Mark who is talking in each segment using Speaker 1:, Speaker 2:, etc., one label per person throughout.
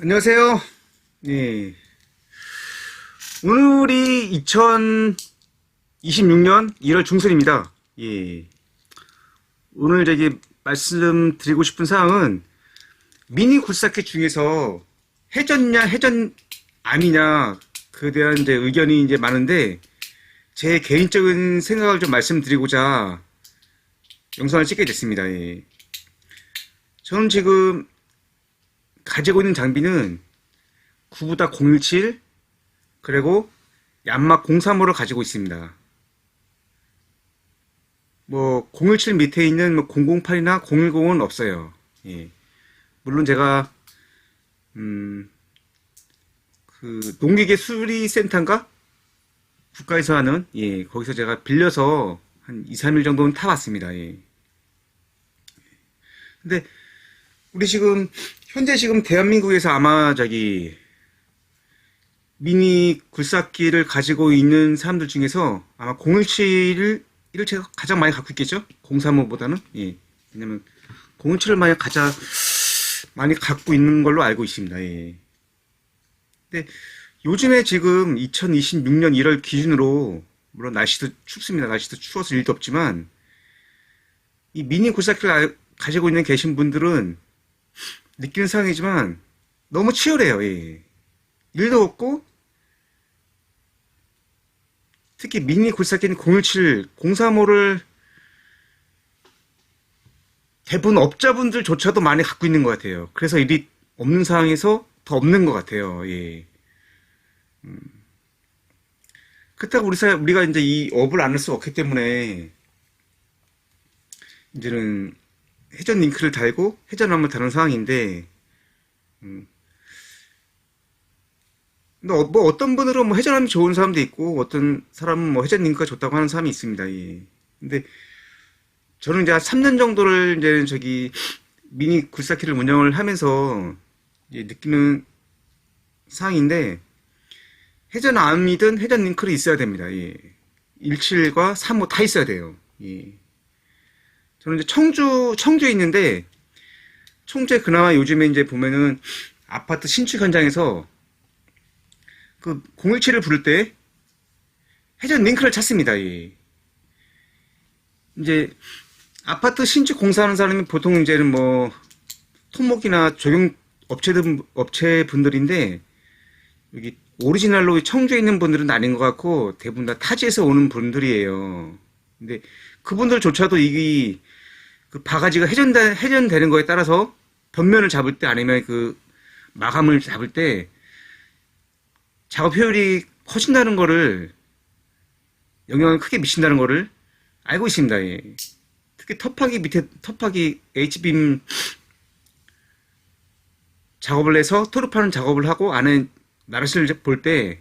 Speaker 1: 안녕하세요. 예. 오늘이 2026년 1월 중순입니다. 예. 오늘 저기 말씀드리고 싶은 사항은 미니 굴삭기 중에서 해전냐 해전 암이냐 그에 대한 이제 의견이 이제 많은데 제 개인적인 생각을 좀 말씀드리고자 영상을 찍게 됐습니다. 예. 저는 지금 가지고 있는 장비는 9부다 017 그리고 얀막 035를 가지고 있습니다. 뭐 017 밑에 있는 뭐 008이나 010은 없어요. 예. 물론 제가 음, 그 농기계 수리센터인가 국가에서 하는 예 거기서 제가 빌려서 한 2, 3일 정도는 타봤습니다. 예. 근데 우리 지금 현재 지금 대한민국에서 아마 저기 미니 굴삭기를 가지고 있는 사람들 중에서 아마 017을 이를 제가 가장 많이 갖고 있겠죠? 035보다는 예. 왜냐면 017을 많이 가장 많이 갖고 있는 걸로 알고 있습니다. 예. 근데 요즘에 지금 2026년 1월 기준으로 물론 날씨도 춥습니다. 날씨도 추워서 일도 없지만 이 미니 굴삭기를 아- 가지고 있는 계신 분들은 느끼는 상황이지만 너무 치열해요. 예. 일도 없고 특히 미니 굴삭기는 017, 035를 대부분 업자분들조차도 많이 갖고 있는 것 같아요. 그래서 일이 없는 상황에서 더 없는 것 같아요. 예. 음. 그렇다고 우리 사 우리가 이제 이 업을 안 할 수 없기 때문에 이제는 회전 링크를 달고 회전함을 다는 상황인데, 음. 어, 뭐 어떤 분들은 뭐 회전함이 좋은 사람도 있고 어떤 사람은 뭐 회전 링크가 좋다고 하는 사람이 있습니다. 예. 근데 저는 이제 한 3년 정도를 이제 저기 미니 굴삭기를 운영을 하면서 느끼는 상황인데 회전 암이든 회전 링크를 있어야 됩니다. 예. 17과 35 다 있어야 돼요. 예. 저는 이제 청주, 청주에 있는데, 청주에 그나마 요즘에 이제 보면은 아파트 신축 현장에서 그 017을 부를 때 회전 링크를 찾습니다. 예. 이제 아파트 신축 공사하는 사람이 보통 이제는 뭐 토목이나 조경 업체들, 업체 분들인데 여기 오리지널로 청주에 있는 분들은 아닌 것 같고 대부분 다 타지에서 오는 분들이에요. 근데 그분들조차도 이게 그 바가지가 회전되, 회전되는 거에 따라서 변면을 잡을 때 아니면 그 마감을 잡을 때 작업 효율이 커진다는 거를 영향을 크게 미친다는 거를 알고 있습니다. 예. 특히 터파기 밑에 터파기 H빔 작업을 해서 토르파는 작업을 하고 안에 나르시를 볼 때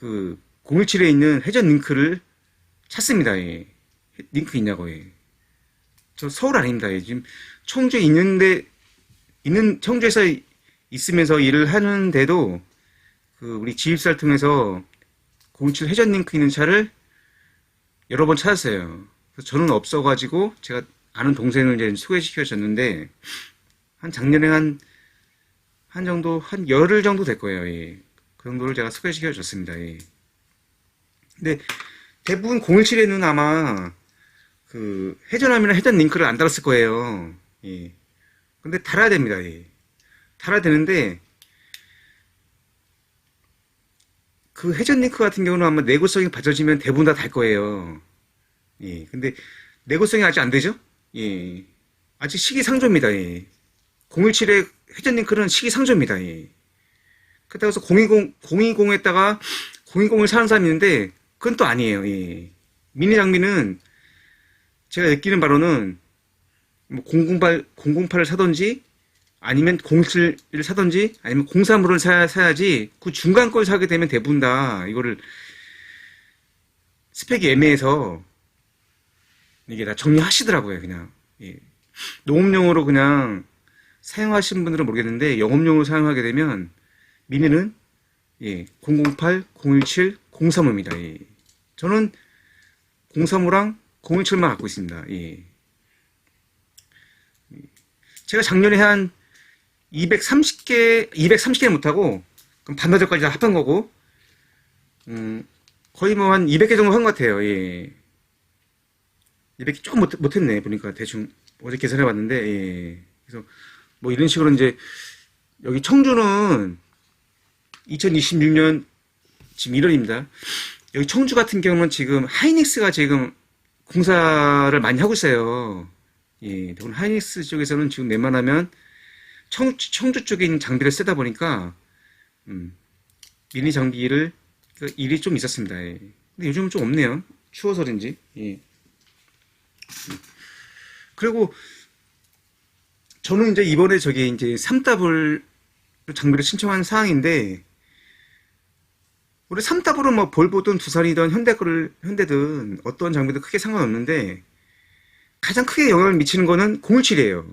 Speaker 1: 그 017에 있는 회전 링크를 찾습니다. 예. 링크 있냐고. 예. 저 서울 아닙니다. 예. 지금 청주에 있는데 있는 청주에서 있으면서 일을 하는데도 그 우리 지입사를 통해서 017 회전 링크 있는 차를 여러 번 찾았어요. 저는 없어가지고 제가 아는 동생을 이제 소개시켜 줬는데 한 작년에 한한 정도 한 열흘 정도 될 거예요. 예. 그 정도를 제가 소개시켜 줬습니다. 예. 근데 대부분 017에는 아마 그 회전함이나 회전 링크를 안 달았을 거예요. 예. 근데 달아야 됩니다. 예. 달아야 되는데 그 회전 링크 같은 경우는 아마 내구성이 받쳐지면 대부분 다 달 거예요. 예. 근데 내구성이 아직 안 되죠? 예. 아직 시기상조입니다. 예. 017의 회전 링크는 시기상조입니다. 예. 그렇다고 해서 020, 020에다가 020을 사는 사람이 있는데 그건 또 아니에요. 예. 미니 장비는 제가 느끼는 바로는 뭐 008, 008을 사든지 아니면 07을 사든지 아니면 035를 사, 사야지 그 중간 걸 사게 되면 대부분 다 이거를 스펙이 애매해서 이게 다 정리하시더라고요. 그냥 예. 농업용으로 그냥 사용하시는 분들은 모르겠는데 영업용으로 사용하게 되면 미니는 예, 008, 017, 035입니다. 예. 저는 035랑 017만 갖고 있습니다. 예. 제가 작년에 한 230개, 230개 못하고, 그럼 반나절까지 다 합한 거고, 음, 거의 뭐 한 200개 정도 한 것 같아요, 예. 200개 조금 못, 못했네, 보니까 대충 어제 계산해 봤는데, 예. 그래서 뭐 이런 식으로 이제, 여기 청주는 2026년 지금 1월입니다. 여기 청주 같은 경우는 지금 하이닉스가 지금 공사를 많이 하고 있어요. 예, 대부분 하이닉스 쪽에서는 지금 웬만하면 청, 청주 있는 장비를 쓰다 보니까, 음, 미니 장비를, 그 일이 좀 있었습니다. 예. 근데 요즘은 좀 없네요. 추워서인지. 예. 음. 그리고 저는 이제 이번에 저기 이제 3더블 장비를 신청한 사항인데, 우리 3더블은 뭐 볼보든 두산이든 현대 거를, 현대든 어떤 장비도 크게 상관없는데, 가장 크게 영향을 미치는 거는 017이에요.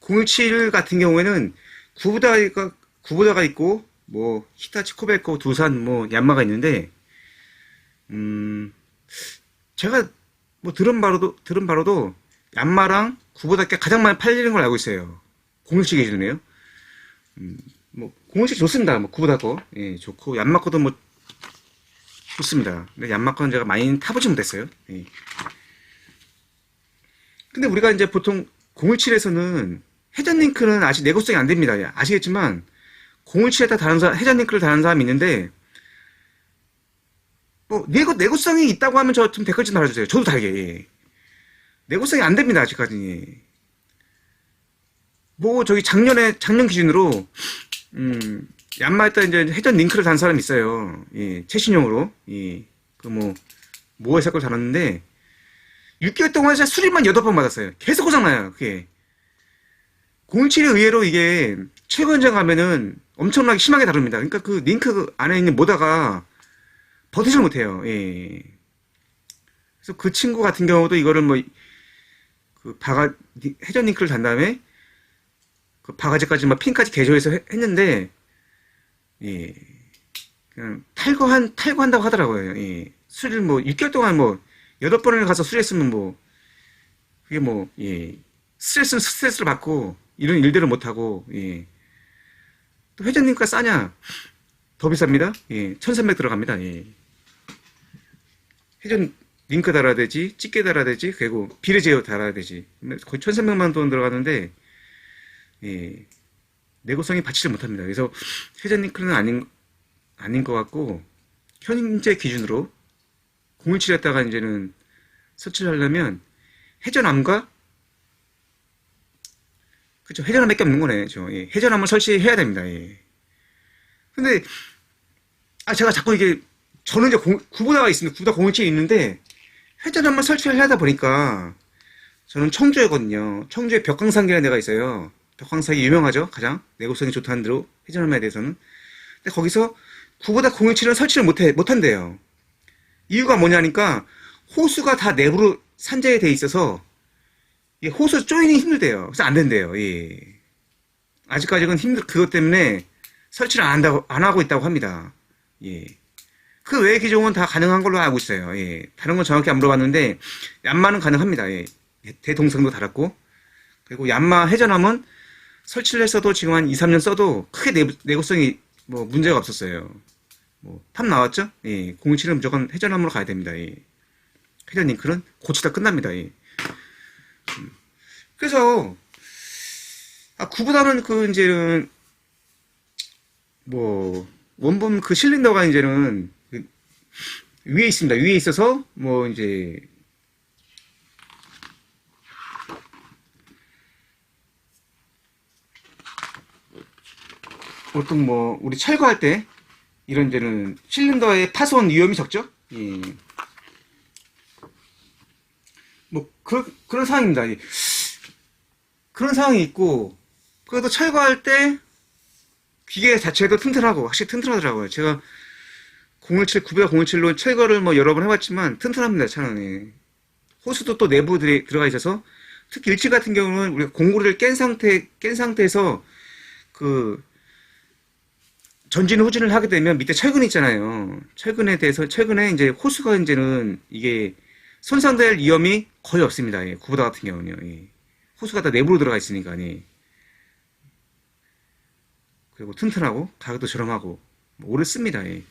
Speaker 1: 017 같은 경우에는 구부다가 구부다가 있고 뭐 히타치 코베코 두산 뭐 얀마가 있는데 음 제가 뭐 들은 바로도 들은 바로도 얀마랑 구부다께 가장 많이 팔리는 걸 알고 있어요. 017 기준이에요. 뭐017 좋습니다. 뭐 구부다 거 예, 좋고 얀마 거도 뭐 좋습니다. 근데 얀마 거는 제가 많이 타보지 못했어요. 예. 근데 우리가 이제 보통 017에서는 회전 링크는 아직 내구성이 안 됩니다. 예, 아시겠지만 017에다 다른 사람 회전 링크를 다른 사람이 있는데 뭐 내구 내구성이 있다고 하면 저 좀 댓글 좀 달아주세요. 저도 달게. 예. 내구성이 안 됩니다. 아직까지. 뭐 저기 작년에 작년 기준으로 음 얀마에다 이제 회전 링크를 단 사람이 있어요. 예, 최신형으로. 예. 그 뭐 모에서 걸 달았는데 6개월 동안 진짜 수리만 8번 받았어요. 계속 고장나요, 그게. 017이 의외로 이게 최고 현장 가면은 엄청나게 심하게 다릅니다. 그러니까 그 링크 안에 있는 모다가 버티질 못해요. 예. 그래서 그 친구 같은 경우도 이거를 뭐, 그 바가, 회전 링크를 단 다음에 그 바가지까지 막 핀까지 개조해서 해- 했는데, 예. 그냥 탈거한, 탈거한다고 하더라고요. 예. 수리를 뭐 6개월 동안 뭐 여덟 번을 가서 수리했으면 뭐 그게 뭐 예. 스트레스는 스트레스를 받고 이런 일들을 못 하고 예. 또 회장님과 싸냐? 더 비쌉니다. 예. 1,300 들어갑니다. 예. 회전 링크 달아야 되지, 집게 달아야 되지, 그리고 비례 제어 달아야 되지. 거의 1,300만 돈 들어가는데 예. 내구성이 받치질 못합니다. 그래서 회전 링크는 아닌 아닌 것 같고 현재 기준으로 017에다가 이제는 설치를 하려면 회전암과 그쵸 회전암밖에 없는 거네 저 예, 회전암을 설치해야 됩니다 예. 근데 아 제가 자꾸 이게 저는 이제 공- 구보다가 있습니다 구보다 017이 있는데 회전암을 설치를 하다 보니까 저는 청주에거든요 청주에 벽강산이라는 데가 있어요 벽강산이 유명하죠 가장 내구성이 좋다는 대로 회전암에 대해서는 근데 거기서 구보다 017은 설치를 못해 못한대요 이유가 뭐냐니까 호수가 다 내부로 산재에 돼 있어서 이 호수 조이닝이 힘들대요. 그래서 안 된대요. 예. 아직까지는 힘들 그것 때문에 설치를 안 한다고 안 하고 있다고 합니다. 예. 그 외의 기종은 다 가능한 걸로 알고 있어요. 예. 다른 건 정확히 안 물어봤는데 얀마는 가능합니다. 예. 대동성도 달았고 그리고 얀마 회전함은 설치를 했어도 지금 한 2, 3년 써도 크게 내부, 내구성이 뭐 문제가 없었어요. 뭐, 탑 나왔죠? 예, 017은 무조건 회전함으로 가야 됩니다. 예. 회전 링크는 고치다 끝납니다. 예. 음. 그래서, 아, 구보다는 그, 이제는, 뭐, 원본 그 실린더가 이제는, 그 위에 있습니다. 위에 있어서, 뭐, 이제, 보통 뭐, 우리 철거할 때, 이런 데는 실린더의 파손 위험이 적죠? 예. 뭐, 그, 그런 상황입니다. 예. 그런 상황이 있고, 그래도 철거할 때 기계 자체도 튼튼하고, 확실히 튼튼하더라고요. 제가 017, 900, 017로 철거를 뭐 여러 번 해봤지만 튼튼합니다, 차는. 예. 호수도 또 내부 들이 들어가 있어서, 특히 일치 같은 경우는 우리가 공구리를 깬 상태, 깬 상태에서 그, 전진 후진을 하게 되면 밑에 철근 있잖아요. 철근에 대해서 철근에 이제 호수가 이제는 이게 손상될 위험이 거의 없습니다. 예, 구보다 같은 경우는요. 예. 호수가 다 내부로 들어가 있으니까. 예. 그리고 튼튼하고 가격도 저렴하고 뭐 오래 씁니다. 예.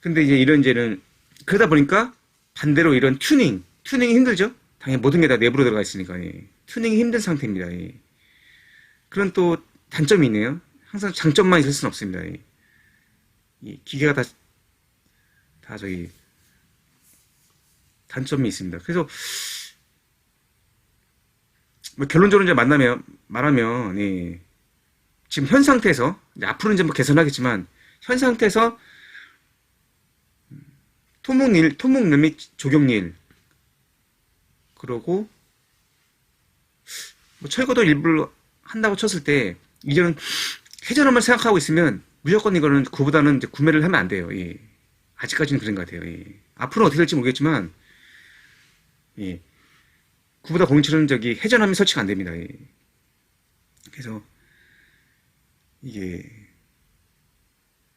Speaker 1: 근데 이제 이런 이제는 그러다 보니까 반대로 이런 튜닝, 튜닝이 힘들죠? 당연히 모든 게 다 내부로 들어가 있으니까 예. 튜닝이 힘든 상태입니다. 예. 그런 또 단점이 있네요. 항상 장점만 있을 수는 없습니다. 예. 이 기계가 다, 다 저기 단점이 있습니다. 그래서 뭐 결론적으로 이제 만나면 말하면 예. 지금 현 상태에서 이제 앞으로 이제 뭐 개선하겠지만 현 상태에서 토목일, 토목일 및 조경일 그러고 뭐 철거도 일부를 한다고 쳤을 때 이제는 회전함을 생각하고 있으면 무조건 이거는 그보다는 이제 구매를 하면 안 돼요. 예. 아직까지는 그런 것 같아요. 예. 앞으로는 어떻게 될지 모르겠지만 예. 구보다 공칠은 저기 회전함이 설치가 안 됩니다. 예. 그래서 이게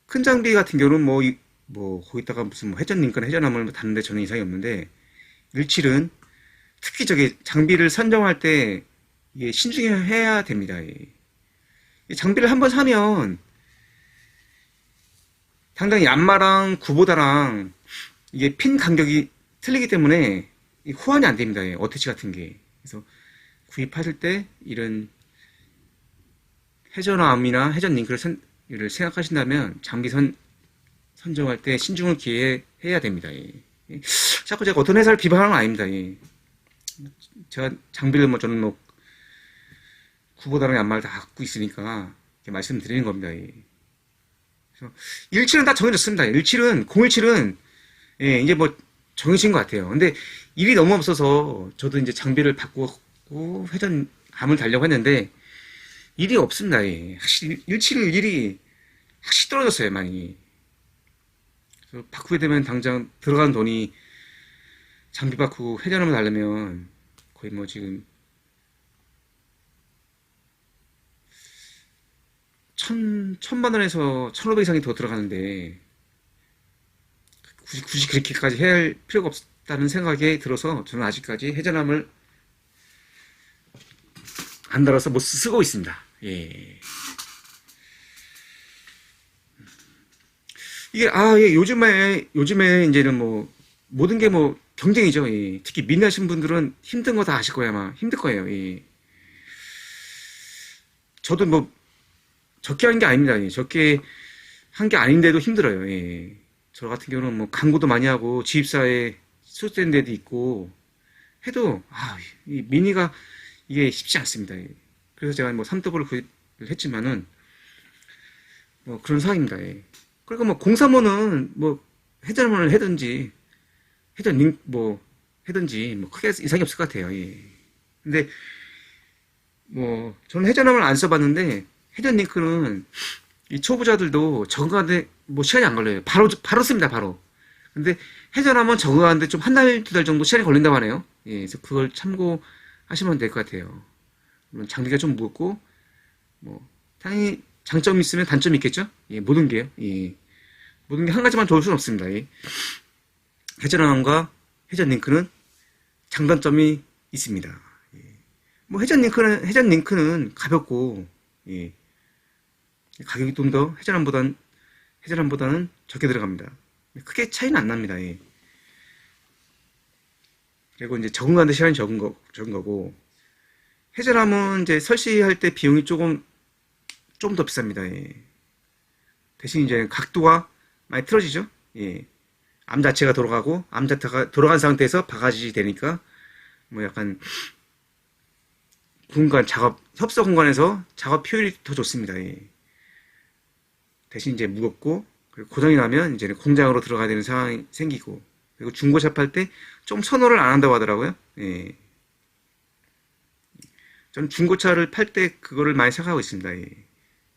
Speaker 1: 큰 장비 같은 경우는 뭐, 이- 뭐 거기다가 무슨 뭐 회전 링크나 회전함을 뭐 다는데 저는 이상이 없는데 일칠은 특히 저기 장비를 선정할 때 이게 신중해야 됩니다. 예. 이 장비를 한번 사면 상당히 얀마랑 구보다랑 이게 핀 간격이 틀리기 때문에 이 호환이 안 됩니다. 예. 어태치 같은 게. 그래서 구입하실 때 이런 회전암이나 회전 링크를 선, 를 생각하신다면 장비 선, 선정할 때 신중을 기해야 됩니다. 예. 예. 자꾸 제가 어떤 회사를 비판하는 건 아닙니다. 예. 제가 장비를 뭐 저는 뭐 구보다는 양말을 다 갖고 있으니까 이렇게 말씀드리는 겁니다. 예. 그래서 17은 다 정해졌습니다. 17은 017은 예, 이제 뭐 정해진 것 같아요. 근데 일이 너무 없어서 저도 이제 장비를 바꾸고 회전 암을 달려고 했는데 일이 없습니다. 예. 확실히 17은 일이 확실히 떨어졌어요, 많이. 그래서 바꾸게 되면 당장 들어간 돈이 장비 바꾸고 회전함을 달려면 거의 뭐 지금 천, 천만 원에서 천오백 이상이 더 들어가는데 굳이, 굳이 그렇게까지 해야 할 필요가 없다는 생각이 들어서 저는 아직까지 회전함을 안 달아서 못 쓰- 쓰고 있습니다. 예. 이게, 아, 예, 요즘에, 요즘에 이제는 뭐, 모든 게 뭐, 경쟁이죠. 예. 특히 민낯신 분들은 힘든 거 다 아실 거예요, 아마. 힘들 거예요. 예. 저도 뭐, 적게 한게 아닙니다. 예. 적게 한 게 아닌데도 힘들어요. 예. 저 같은 경우는 뭐, 광고도 많이 하고, 지입사에 소속된 데도 있고, 해도, 아, 이 미니가 이게 쉽지 않습니다. 예. 그래서 제가 뭐, 3더블을 구입을 했지만은, 뭐, 그런 상황입니다. 예. 그러니까 뭐, 035는 뭐, 회전을 해든지, 회전 링, 뭐, 해든지, 뭐, 크게 이상이 없을 것 같아요. 예. 근데, 뭐, 저는 회전함을 안 써봤는데, 회전 링크는 이 초보자들도 적응하는데 뭐 시간이 안 걸려요. 바로, 바로 씁니다, 바로. 근데 회전함은 적응하는데 좀 한 달, 두 달 정도 시간이 걸린다고 하네요. 예, 그래서 그걸 참고하시면 될 것 같아요. 물론 장비가 좀 무겁고, 뭐, 당연히 장점이 있으면 단점이 있겠죠? 예, 모든 게요. 예. 모든 게 한 가지만 좋을 수는 없습니다. 예. 회전함과 회전 링크는 장단점이 있습니다. 예. 뭐 회전 링크는 회전 링크는 가볍고 예. 가격이 좀더 회전함보다는 회전함보다는 적게 들어갑니다. 크게 차이는 안 납니다. 예. 그리고 이제 적응하는데 시간이 적은 거 적은 거고 회전함은 이제 설치할 때 비용이 조금 좀 더 비쌉니다. 예. 대신 이제 각도가 많이 틀어지죠. 예. 암 자체가 돌아가고 암 자체가 돌아간 상태에서 바가지 되니까 뭐 약간 공간 작업 협서 공간에서 작업 효율이 더 좋습니다. 예. 대신 이제 무겁고 그리고 고장이 나면 이제 공장으로 들어가야 되는 상황이 생기고 그리고 중고차 팔 때 좀 선호를 안 한다고 하더라고요. 예. 저는 중고차를 팔 때 그거를 많이 생각하고 있습니다. 예.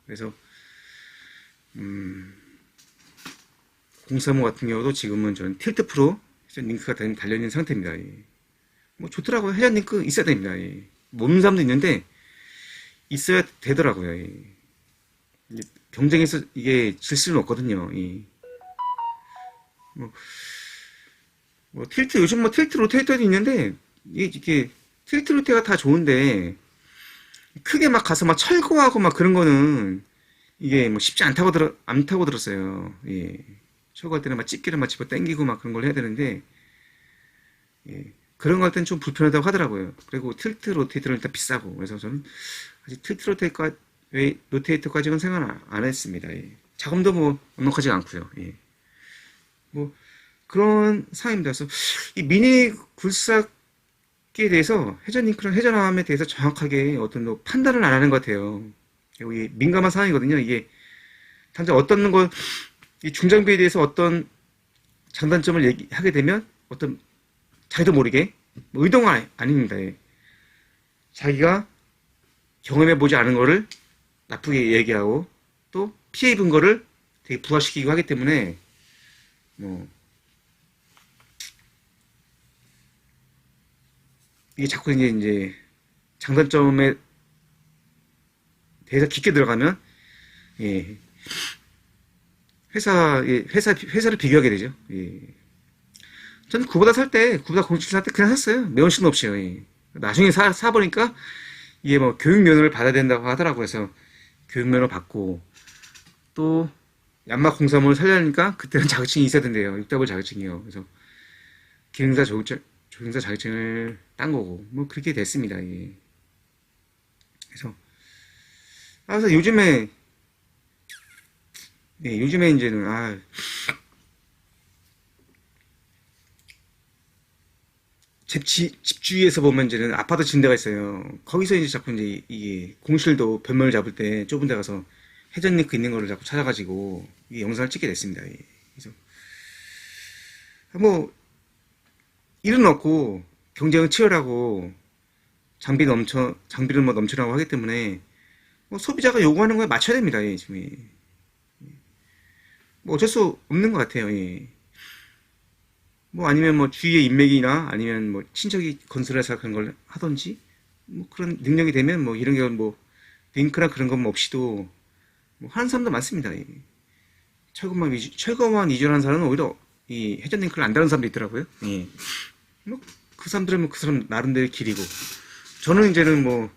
Speaker 1: 그래서 음, 035 같은 경우도 지금은 저는 틸트 프로 링크가 달- 달려 있는 상태입니다. 예. 뭐 좋더라고요. 회전 링크 있어야 됩니다. 예. 모르는 사람도 있는데 있어야 되더라고요. 예. 경쟁에서 이게 질 수는 없거든요. 예. 뭐, 뭐 틸트 요즘 뭐 틸트 로테이터도 있는데 이게, 이게 틸트 로테가 다 좋은데 크게 막 가서 막 철거하고 막 그런 거는 이게 뭐 쉽지 않다고 들어, 않다고 들었어요. 예. 철거할 때는 막 집게를 막 집어 당기고 막 그런 걸 해야 되는데, 예. 그런 거 할 때는 좀 불편하다고 하더라고요. 그리고 틸트 로테이터는 일단 비싸고. 그래서 저는 아직 틸트 로테이터, 로테이터까지는 생각 안, 안 했습니다. 예. 자금도 뭐 넉넉하지가 않고요. 예. 뭐 그런 상황입니다. 그래서 이 미니 굴삭기에 대해서 회전 링크랑 회전함에 대해서 정확하게 어떤 뭐 판단을 안 하는 것 같아요. 이 민감한 상황이거든요. 이게 당장 어떤 거, 이 중장비에 대해서 어떤 장단점을 얘기하게 되면 어떤 자기도 모르게 뭐 의도가 아닙니다. 예. 자기가 경험해 보지 않은 거를 나쁘게 얘기하고 또 피해 입은 거를 되게 부화시키고 하기 때문에 뭐 이게 자꾸 이제 이제 장단점에 대해서 깊게 들어가면 예 회사 예, 회사 회사를 비교하게 되죠. 예. 저는 구보다 살 때 구보다 07살때 그냥 샀어요. 매원신 없이요. 예. 나중에 사, 사 보니까 이게 뭐 교육 면허를 받아야 된다고 하더라고요. 그래서 교육 면허 받고 또 양막 공사물을 살려니까 그때는 자격증이 있어야 된대요. 육답을 자격증이요. 그래서 기능사 조교증, 조경사 자격증을 딴 거고 뭐 그렇게 됐습니다. 이게. 그래서 아, 그래서 요즘에 예, 요즘에 이제는 아 집주위에서 보면 이제는 아파트 진 데가 있어요. 거기서 이제 자꾸 이제 이게 공실도 변면을 잡을 때 좁은 데 가서 회전 링크 있는 거를 자꾸 찾아가지고 이 영상을 찍게 됐습니다. 예. 그래서 뭐 일은 없고 경쟁은 치열하고 장비 넘쳐 장비를 뭐 넘쳐나고 하기 때문에 뭐 소비자가 요구하는 거에 맞춰야 됩니다. 예, 지금 예. 뭐 어쩔 수 없는 것 같아요. 예. 뭐 아니면 뭐 주위의 인맥이나 아니면 뭐 친척이 건설해서 그런 걸 하던지 뭐 그런 능력이 되면 뭐 이런 게뭐 링크나 그런 것 없이도 뭐 하는 사람도 많습니다. 예. 철거만 위주, 철거만 이전하는 사람은 오히려 이 회전 링크를 안 다는 사람도 있더라고요. 예. 뭐그 사람들은 뭐 그 사람 나름대로 길이고 저는 이제는 뭐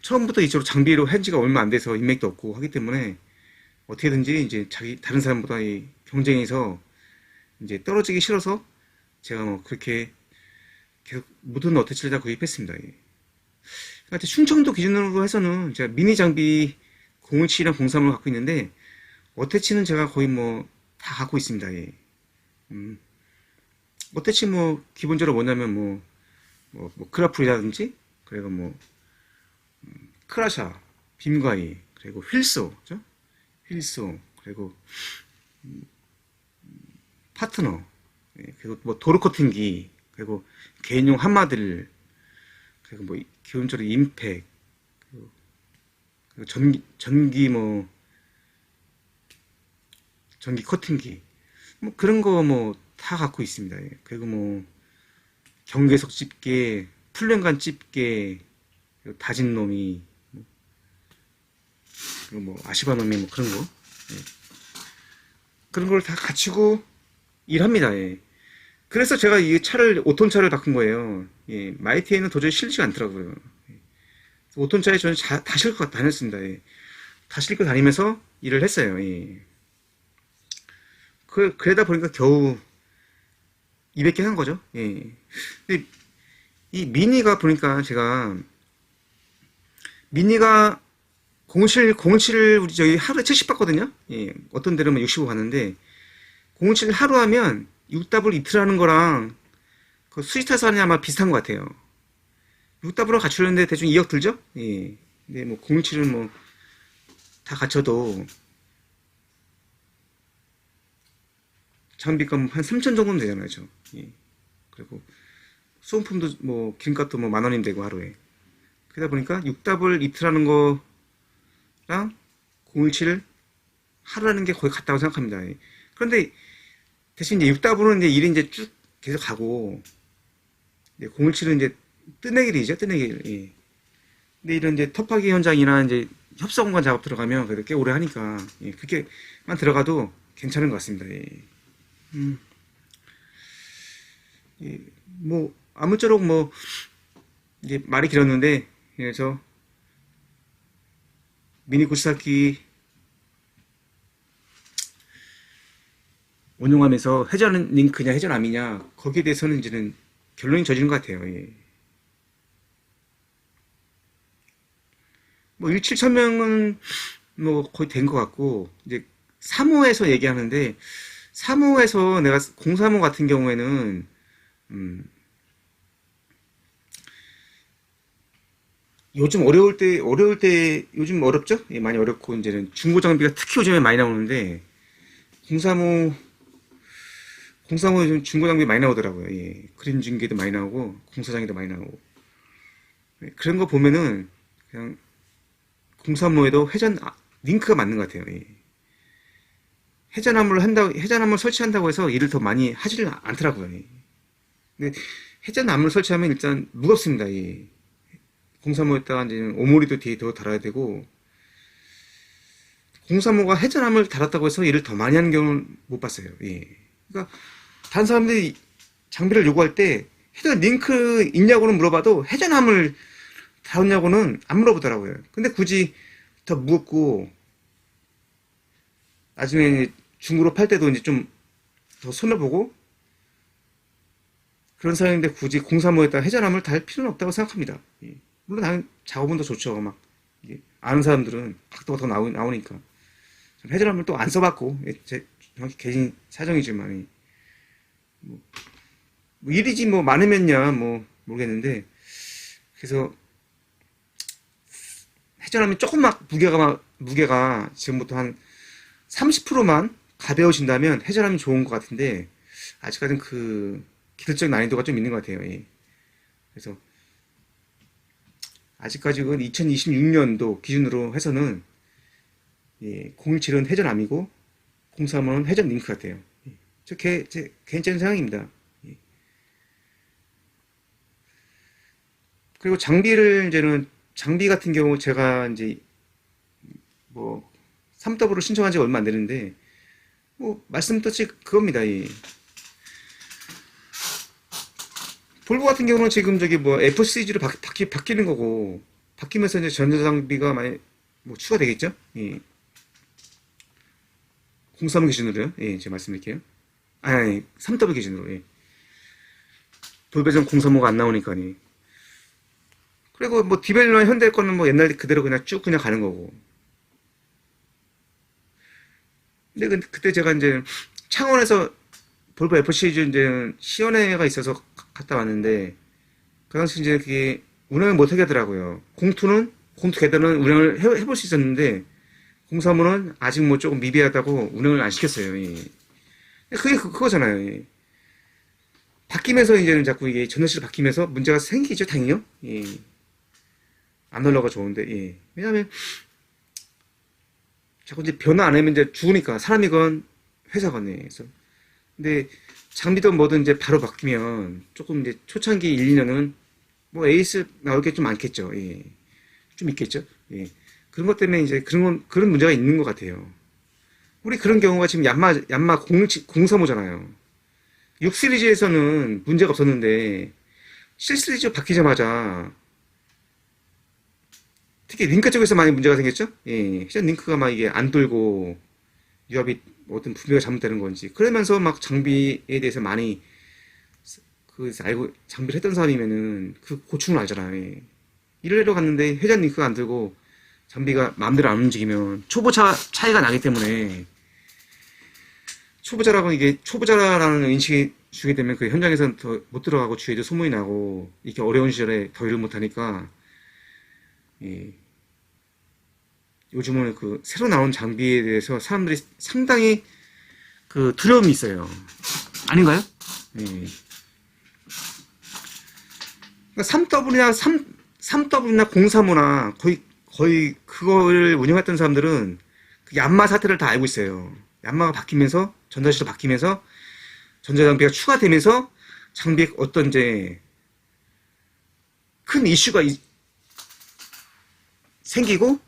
Speaker 1: 처음부터 이쪽으로 장비로 한 지가 얼마 안 돼서 인맥도 없고 하기 때문에 어떻게든지 이제 자기 다른 사람보다 이 경쟁에서 이제 떨어지기 싫어서 제가 뭐 그렇게 계속 모든 어태치를 다 구입했습니다. 예. 하여튼 충청도 기준으로 해서는 제가 미니 장비 017이랑 03을 갖고 있는데 어태치는 제가 거의 뭐 다 갖고 있습니다. 예. 음, 어태치 뭐 기본적으로 뭐냐면 뭐, 뭐, 뭐 그라풀이라든지 그리고 뭐 음, 크라샤, 빔가이 그리고 휠소, 그죠? 휠소 그리고 음, 파트너 예, 그리고 뭐 도로 커팅기 그리고 개인용 한마들 그리고 뭐 기본적으로 임팩 그리고, 그리고 전기 전기 뭐 전기 커팅기 뭐 그런 거 뭐 다 갖고 있습니다. 예. 그리고 뭐 경계석 집게 풀ren간 집게 다진 놈이 뭐, 그리고 뭐 아시바 놈이 뭐 그런 거 예. 그런 걸 다 갖추고 일합니다. 예. 그래서 제가 이 차를 5톤 차를 바꾼 거예요. 예, 마이티에는 도저히 실지가 않더라고요. 예. 5톤 차에 저는 자- 다 싣고 다녔습니다. 예. 다 싣고 다니면서 일을 했어요. 예. 그, 그러다 보니까 겨우 200개 한 거죠. 예. 근데 이 미니가 보니까 제가 미니가 007, 007을 우리 저희 하루에 70 받거든요. 예. 어떤 데는 65 받는데 007 하루 하면 6답을 이틀 하는 거랑 그 스위타서 하냐 아마 비슷한 것 같아요. 6답으로 갖추려는데 대충 2억 들죠? 예. 근데 뭐 007은 뭐 다 갖춰도 장비값 한 3천 정도는 되잖아요, 저. 예. 그리고 소음품도 뭐 기름값도 뭐 만 원이면 되고 하루에. 그러다 보니까 6답을 이틀 하는 거랑 017을 하루 하는 게 거의 같다고 생각합니다. 예. 그런데 대신 이제 6답으로는 이제 일이 이제 쭉 계속 가고, 이제 017은 이제 뜨내기이죠, 뜨내기. 예. 근데 이런 이제 터파기 현장이나 이제 협성관 작업 들어가면 그래도 꽤 오래 하니까, 예. 그렇게만 들어가도 괜찮은 것 같습니다. 예. 음. 예, 뭐, 아무쪼록 뭐, 이제 말이 길었는데, 그래서, 미니 구스타키 운용하면서 회전 링크냐 회전 암이냐 거기에 대해서는 이제는 결론이 져지는 것 같아요. 예. 뭐 1, 7천 명은 뭐 거의 된 것 같고 이제 사무에서 얘기하는데 사무에서 내가 공사무 같은 경우에는 음 요즘 어려울 때 어려울 때 요즘 어렵죠? 예, 많이 어렵고 이제는 중고 장비가 특히 요즘에 많이 나오는데 공사무 요즘 중고 장비 많이 나오더라고요. 예. 그림 중계도 많이 나오고 공사장에도 많이 나오고 예, 그런 거 보면은 그냥 공사무에도 회전 아, 링크가 맞는 것 같아요. 예. 회전함을 한다고 회전함을 설치한다고 해서 일을 더 많이 하지를 않더라고요. 예. 근데 회전함을 설치하면 일단 무겁습니다. 예. 공사무에다가 이제 오모리도 뒤에 더 달아야 되고 공사무가 회전함을 달았다고 해서 일을 더 많이 하는 경우는 못 봤어요. 예. 그러니까 다른 사람들이 장비를 요구할 때 회전 링크 있냐고는 물어봐도 회전함을 달았냐고는 안 물어보더라고요. 근데 굳이 더 무겁고 나중에 중고로 팔 때도 이제 좀 더 손을 보고 그런 상황인데 굳이 공사무에다 회전함을 달 필요는 없다고 생각합니다. 예. 물론 당 작업은 더 좋죠. 막 아는 사람들은 각도가 더 나오, 나오니까 저는 회전함을 또 안 써봤고 예, 제 정확히 개인 사정이지만 예. 뭐, 뭐 일이지 뭐 많으면야 뭐 모르겠는데 그래서 회전하면 조금 막 무게가 막 무게가 지금부터 한 30%만 가벼워진다면 회전하면 좋은 것 같은데 아직까지는 그 기술적 난이도가 좀 있는 것 같아요. 예. 그래서 아직까지는 2026년도 기준으로 해서는 예, 017은 회전암이고 035는 회전 링크 같아요. 예. 저 개, 제 개인적인 생각입니다. 예. 그리고 장비를 이제는 장비 같은 경우 제가 이제 뭐 3W를 신청한 지가 얼마 안 되는데 뭐 말씀드렸듯이 그겁니다. 이 볼보 같은 경우는 지금 저기 뭐 F 시리즈로 바, 바뀌, 바뀌는 거고 바뀌면서 이제 전자 장비가 많이 뭐 추가되겠죠? 예. 03 기준으로요. 예, 제가 말씀드릴게요. 아니, 아니 3W 기준으로. 예. 돌배전 035가 안 나오니까. 예. 그리고 뭐 디벨리나 현대 거는 뭐 옛날 그대로 그냥 쭉 그냥 가는 거고. 근데 그- 그때 제가 이제 창원에서 볼보 F 시리즈 이제 시연회가 있어서 가- 갔다 왔는데 그 당시 이제 그게 운행을 못 하게 하더라고요. 공투는 공투 계단은 운행을 해, 해볼 수 있었는데 035는 아직 뭐 조금 미비하다고 운행을 안 시켰어요. 예. 그게 그, 그거잖아요. 예. 바뀌면서 이제는 자꾸 이게 전원실 바뀌면서 문제가 생기죠, 당연히요. 예. 안 올라가 좋은데, 예. 왜냐면 자꾸 이제 변화 안 하면 이제 죽으니까 사람이건 회사건 예. 그래서 근데 장비도 뭐든 이제 바로 바뀌면 조금 이제 초창기 1, 2년은 뭐 에이스 나올 게 좀 많겠죠. 예. 좀 있겠죠. 예. 그런 것 때문에 이제 그런 건, 그런 문제가 있는 것 같아요. 우리 그런 경우가 지금 얀마, 얀마 035잖아요. 6 시리즈에서는 문제가 없었는데 7 시리즈 바뀌자마자 특히 링크 쪽에서 많이 문제가 생겼죠? 예. 회전 링크가 막 이게 안 돌고 유압이 어떤 분배가 잘못되는 건지 그러면서 막 장비에 대해서 많이 그 알고 장비를 했던 사람이면은 그 고충을 알잖아요. 예. 일을 하러 갔는데 회전 링크가 안 들고 장비가 마음대로 안 움직이면 초보차 차이가 나기 때문에 초보자라고 이게 초보자라는 인식이 주게 되면 그 현장에서는 더 못 들어가고 주위에도 소문이 나고 이렇게 어려운 시절에 더 일을 못 하니까 예. 요즘은 그 새로 나온 장비에 대해서 사람들이 상당히 그 두려움이 있어요. 아닌가요? 예. 그러니까 3W나 3, 3W나 035나 거의 거의 그걸 운영했던 사람들은 그 얀마 사태를 다 알고 있어요. 얀마가 바뀌면서 전자시로 바뀌면서 전자장비가 추가되면서 장비에 어떤 이제 큰 이슈가 이- 생기고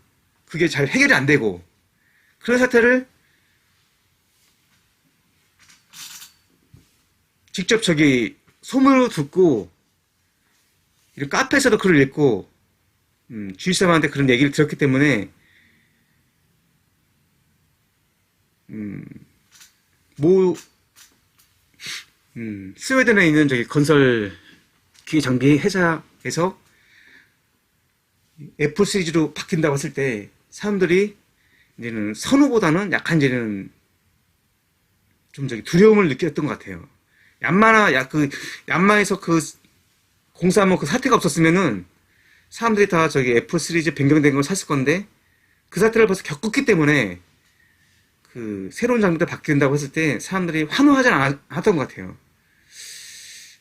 Speaker 1: 그게 잘 해결이 안 되고 그런 사태를 직접 저기 소문으로 듣고 카페에서도 글을 읽고 음, 주위 사람한테 그런 얘기를 들었기 때문에 음, 뭐 음, 스웨덴에 있는 저기 건설 기계 장비 회사에서 애플 시리즈로 바뀐다고 했을 때 사람들이 이제는 선호보다는 약간 이제는 좀 저기 두려움을 느꼈던 것 같아요. 얀마나 야 그 얀마에서 그 공사하면 그 사태가 없었으면은 사람들이 다 저기 애플 시리즈 변경된 걸 샀을 건데 그 사태를 벌써 겪었기 때문에 그 새로운 장비가 바뀐다고 했을 때 사람들이 환호하지 않았던 것 같아요.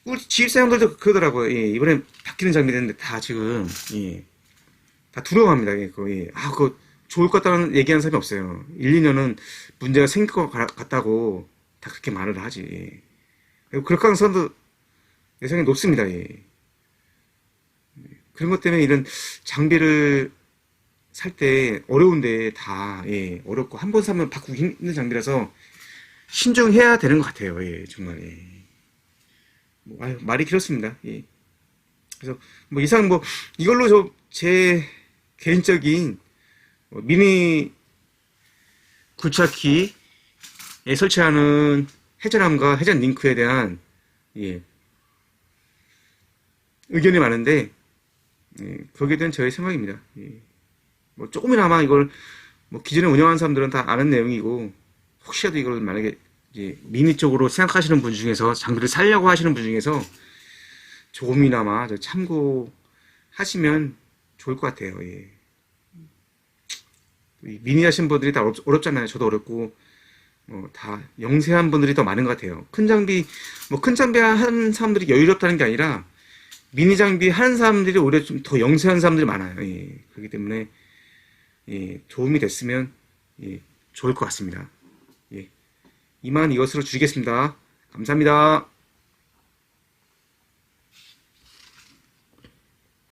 Speaker 1: 우리 지입사용들도 그러더라고요. 예, 이번에 바뀌는 장비 됐는데 다 지금 예, 다 두려워합니다. 예, 그거, 예. 아, 그거 좋을 것 같다는 얘기하는 사람이 없어요. 1, 2년은 문제가 생길 것 같- 같다고 다 그렇게 말을 하지. 예. 그럴 가능성도 예상이 높습니다. 예. 그런 것 때문에 이런 장비를 살 때 어려운데 다 예, 어렵고 한 번 사면 바꾸기 힘든 장비라서 신중해야 되는 것 같아요. 예, 정말. 예. 뭐, 아유, 말이 길었습니다. 예. 그래서 뭐 이상 뭐 이걸로 저 제 개인적인 뭐 미니 굴착기에 설치하는 회전함과 회전 링크에 대한 예, 의견이 많은데 예, 거기에 대한 저의 생각입니다. 예. 뭐 조금이나마 이걸 뭐 기존에 운영하는 사람들은 다 아는 내용이고 혹시라도 이걸 만약에 미니 쪽으로 생각하시는 분 중에서 장비를 살려고 하시는 분 중에서 조금이나마 저 참고하시면 좋을 것 같아요. 예. 이 미니 하신 분들이 다 어렵, 어렵잖아요. 저도 어렵고 뭐다 영세한 분들이 더 많은 것 같아요. 큰 장비 뭐 큰 장비 하는 사람들이 여유롭다는 게 아니라 미니 장비 하는 사람들이 오히려 좀 더 영세한 사람들이 많아요. 예. 그렇기 때문에 예, 도움이 됐으면 예, 좋을 것 같습니다. 예. 이만 이것으로 줄이겠습니다. 감사합니다.